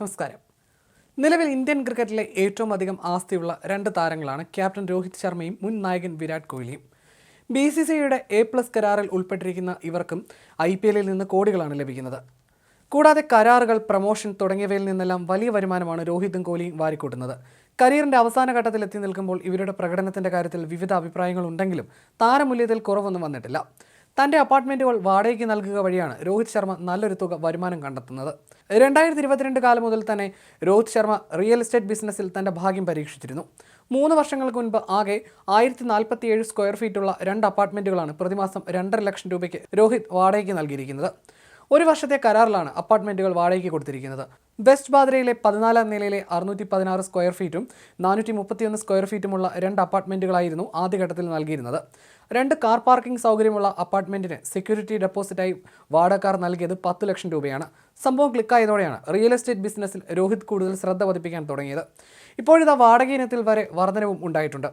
നമസ്കാരം. നിലവിൽ ഇന്ത്യൻ ക്രിക്കറ്റിലെ ഏറ്റവും അധികം ആസ്തിയുള്ള രണ്ട് താരങ്ങളാണ് ക്യാപ്റ്റൻ രോഹിത് ശർമ്മയും മുൻ നായകൻ വിരാട് കോഹ്ലിയും. ബി സി സിയുടെ എ പ്ലസ് കരാറിൽ ഉൾപ്പെട്ടിരിക്കുന്ന ഇവർക്കും ഐ പി എല്ലിൽ നിന്ന് കോടികളാണ് ലഭിക്കുന്നത്. കൂടാതെ കരാറുകൾ പ്രമോഷൻ തുടങ്ങിയവയിൽ നിന്നെല്ലാം വലിയ വരുമാനമാണ് രോഹിതും കോഹ്ലിയും വാരിക്കൂട്ടുന്നത്. കരിയറിന്റെ അവസാന ഘട്ടത്തിൽ എത്തി നിൽക്കുമ്പോൾ ഇവരുടെ പ്രകടനത്തിന്റെ കാര്യത്തിൽ വിവിധ അഭിപ്രായങ്ങൾ ഉണ്ടെങ്കിലും താരമൂല്യത്തിൽ കുറവൊന്നും വന്നിട്ടില്ല. തന്റെ അപ്പാർട്ട്മെന്റുകൾ വാടകയ്ക്ക് നൽകുക വഴിയാണ് രോഹിത് ശർമ്മ നല്ലൊരു തുക വരുമാനം കണ്ടെത്തുന്നത്. രണ്ടായിരത്തി ഇരുപത്തിരണ്ട് കാലം മുതൽ തന്നെ രോഹിത് ശർമ്മ റിയൽ എസ്റ്റേറ്റ് ബിസിനസ്സിൽ തന്റെ ഭാഗ്യം പരീക്ഷിച്ചിരുന്നു. മൂന്ന് വർഷങ്ങൾക്ക് മുൻപ് ആകെ ആയിരത്തി നാൽപ്പത്തിയേഴ് സ്ക്വയർ ഫീറ്റുള്ള രണ്ട് അപ്പാർട്ട്മെന്റുകളാണ് പ്രതിമാസം രണ്ടര ലക്ഷം രൂപയ്ക്ക് രോഹിത് വാടകയ്ക്ക് നൽകിയിരിക്കുന്നത്. ഒരു വർഷത്തെ കരാറിലാണ് അപ്പാർട്ട്മെന്റുകൾ വാടകയ്ക്ക് കൊടുത്തിരിക്കുന്നത്. വെസ്റ്റ് ബാദ്രയിലെ പതിനാലാം നിലയിലെ അറുന്നൂറ്റി പതിനാറ് സ്ക്വയർ ഫീറ്റും നാനൂറ്റി മുപ്പത്തിയൊന്ന് സ്ക്വയർ ഫീറ്റുമുള്ള രണ്ട് അപ്പാർട്ട്മെന്റുകളായിരുന്നു ആദ്യഘട്ടത്തിൽ നൽകിയിരുന്നത്. രണ്ട് കാർ പാർക്കിംഗ് സൗകര്യമുള്ള അപ്പാർട്ട്മെന്റിന് സെക്യൂരിറ്റി ഡെപ്പോസിറ്റായി വാടകക്കാർ നൽകിയത് പത്ത് ലക്ഷം രൂപയാണ്. സംഭവം ക്ലിക്കായതോടെയാണ് റിയൽ എസ്റ്റേറ്റ് ബിസിനസ്സിൽ രോഹിത് കൂടുതൽ ശ്രദ്ധ പതിപ്പിക്കാൻ തുടങ്ങിയത്. ഇപ്പോഴിതാ വാടക ഇനത്തിൽ വരെ വർധനവും ഉണ്ടായിട്ടുണ്ട്.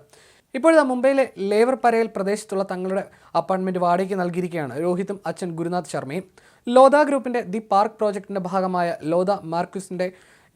ഇപ്പോഴിതാ മുംബൈയിലെ ലേവർ പരയൽ പ്രദേശത്തുള്ള തങ്ങളുടെ അപ്പാർട്ട്മെന്റ് വാടകയ്ക്ക് നൽകിയിരിക്കുകയാണ്. രോഹിതും അച്ഛൻ ഗുരുനാഥ് ശർമ്മയും. ലോധ ഗ്രൂപ്പിന്റെ ദി പാർക്ക് പ്രോജക്റ്റിന്റെ ഭാഗമായ ലോധ മാർക്യൂസിന്റെ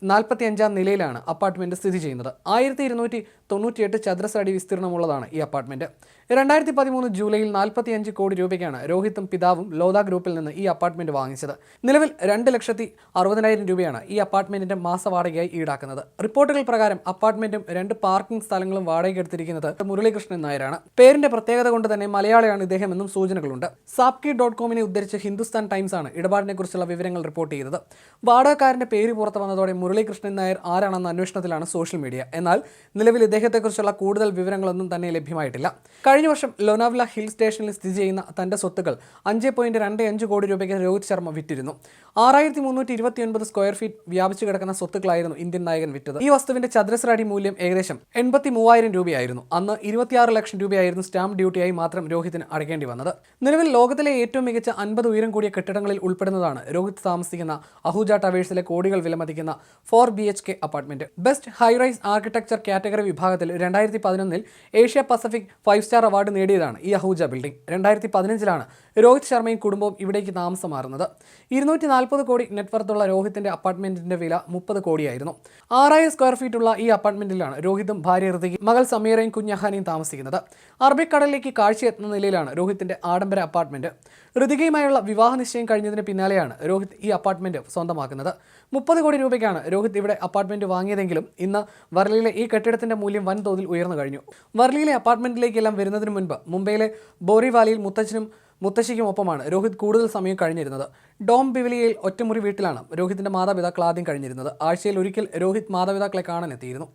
നാൽപ്പത്തി അഞ്ചാം നിലയിലാണ് അപ്പാർട്ട്മെന്റ് സ്ഥിതി ചെയ്യുന്നത്. ആയിരത്തി ഇരുന്നൂറ്റി തൊണ്ണൂറ്റിയെട്ട് ചതുരശ്ര അടി വിസ്തീർണമുള്ളതാണ് ഈ അപ്പാർട്ട്മെന്റ് രണ്ടായിരത്തി പതിമൂന്ന് ജൂലൈയിൽ നാൽപ്പത്തി അഞ്ച് കോടി രൂപയ്ക്കാണ് രോഹിത്തും പിതാവും ലോത ഗ്രൂപ്പിൽ നിന്ന് ഈ അപ്പാർട്ട്മെന്റ് വാങ്ങിച്ചത്. നിലവിൽ രണ്ട് ലക്ഷത്തി അറുപതിനായിരം രൂപയാണ് ഈ അപ്പാർട്ട്മെന്റിന്റെ മാസ വാടകയായി ഈടാക്കുന്നത്. റിപ്പോർട്ടുകൾ പ്രകാരം അപ്പാർട്ട്മെന്റും രണ്ട് പാർക്കിംഗ് സ്ഥലങ്ങളും വാടകയ്ക്ക് എടുത്തിരിക്കുന്നത് മുരളീകൃഷ്ണൻ നായരാണ്. പേരിന്റെ പ്രത്യേകത കൊണ്ട് തന്നെ മലയാളിയാണ് ഇദ്ദേഹം എന്നും സൂചനകളുണ്ട്. സാപ്കി ഡോട്ട് കോമിനെ ഉദ്ധരിച്ച് ഹിന്ദുസ്ഥാൻ ടൈംസ് ആണ് ഇടപാടിനെ കുറിച്ചുള്ള വിവരങ്ങൾ റിപ്പോർട്ട് ചെയ്തത്. വാടകക്കാരന്റെ പേര് പുറത്തു വന്നതോടെ മുരളീകൃഷ്ണൻ നായർ ആരാണെന്ന അന്വേഷണത്തിലാണ് സോഷ്യൽ മീഡിയ. എന്നാൽ നിലവിൽ ഇദ്ദേഹത്തെക്കുറിച്ചുള്ള കൂടുതൽ വിവരങ്ങളൊന്നും തന്നെ ലഭ്യമായിട്ടില്ല. കഴിഞ്ഞ വർഷം ലോനാവ്ല ഹിൽ സ്റ്റേഷനിൽ സ്ഥിതി ചെയ്യുന്ന തന്റെ സ്വത്തുക്കൾ അഞ്ച് പോയിന്റ് രണ്ട് അഞ്ച് കോടി രൂപയ്ക്ക് രോഹിത് ശർമ്മ വിറ്റിരുന്നു. ആറായിരത്തി മുന്നൂറ്റി ഇരുപത്തി ഒൻപത് സ്ക്വയർ ഫീറ്റ് വ്യാപിച്ചു കിടക്കുന്ന സ്വത്തുക്കളായിരുന്നു ഇന്ത്യൻ നായകൻ വിറ്റത്. ഈ വസ്തുവിന്റെ ചതുരശ്ര അടി മൂല്യം ഏകദേശം എൺപത്തി മൂവായിരം രൂപയായിരുന്നു. അന്ന് ഇരുപത്തിയാറ് ലക്ഷം രൂപയായിരുന്നു സ്റ്റാമ്പ് ഡ്യൂട്ടിയായി മാത്രം രോഹിത്തിന് അടയ്ക്കേണ്ടി വന്നത്. നിലവിൽ ലോകത്തിലെ ഏറ്റവും മികച്ച അൻപത് ഉയരം കൂടിയ കെട്ടിടങ്ങളിൽ ഉൾപ്പെടുന്നതാണ് രോഹിത് താമസിക്കുന്ന അഹൂജ ടവേഴ്സിലെ കോടികൾ വിലമതിക്കുന്ന four B H K apartment. Best high rise architecture category വിഭാഗത്തിൽ രണ്ടായിരത്തി പതിനൊന്നിൽ Asia Pacific five star award നേടിയതാണ് ഈ അഹൂജ ബിൽഡിംഗ്. രണ്ടായിരത്തി പതിനഞ്ചിലാണ് രോഹിത് ശർമ്മയും കുടുംബവും ഇവിടേക്ക് താമസം മാറുന്നത്. ഇരുന്നൂറ്റി നാൽപ്പത് കോടി നെറ്റ്വർത്തുള്ള രോഹിത്തിന്റെ അപ്പാർട്ട്മെന്റിന്റെ വില മുപ്പത് കോടിയായിരുന്നു. ആറായിരം സ്ക്വയർ ഫീറ്റ് ഉള്ള ഈ അപ്പാർട്ട്മെന്റിലാണ് രോഹിതും ഭാര്യ ഋതികയും മകൾ സമീറയും കുഞ്ഞഹാനിയും താമസിക്കുന്നത്. അറബിക്കടലിലേക്ക് കാഴ്ചയെത്തുന്ന നിലയിലാണ് രോഹിത്തിന്റെ ആഡംബര അപ്പാർട്ട്മെന്റ്. ഋതികയുമായുള്ള വിവാഹ നിശ്ചയം കഴിഞ്ഞതിന് പിന്നാലെയാണ് രോഹിത് ഈ അപ്പാർട്ട്മെന്റ് സ്വന്തമാക്കുന്നത്. മുപ്പത് കോടി രൂപയ്ക്കാണ് രോഹിത് ഇവിടെ അപ്പാർട്ട്മെന്റ് വാങ്ങിയതെങ്കിലും ഇന്ന് വർലിയിലെ ഈ കെട്ടിടത്തിന്റെ മൂല്യം വൻതോതിൽ ഉയർന്നു കഴിഞ്ഞു. വർലിയിലെ അപ്പാർട്ട്മെന്റിലേക്കെല്ലാം വരുന്നതിന് മുൻപ് മുംബൈയിലെ ബോറിവാലിയിൽ മുത്തച്ഛനും മുത്തശ്ശിക്കും ഒപ്പമാണ് രോഹിത് കൂടുതൽ സമയം കഴിഞ്ഞിരുന്നത്. ഡോം ബിവിലിയയിൽ ഒറ്റമുറി വീട്ടിലാണ് രോഹിത്തിന്റെ മാതാപിതാക്കൾ ആദ്യം കഴിഞ്ഞിരുന്നത്. ആഴ്ചയിൽ ഒരിക്കൽ രോഹിത് മാതാപിതാക്കളെ കാണാനെത്തിയിരുന്നു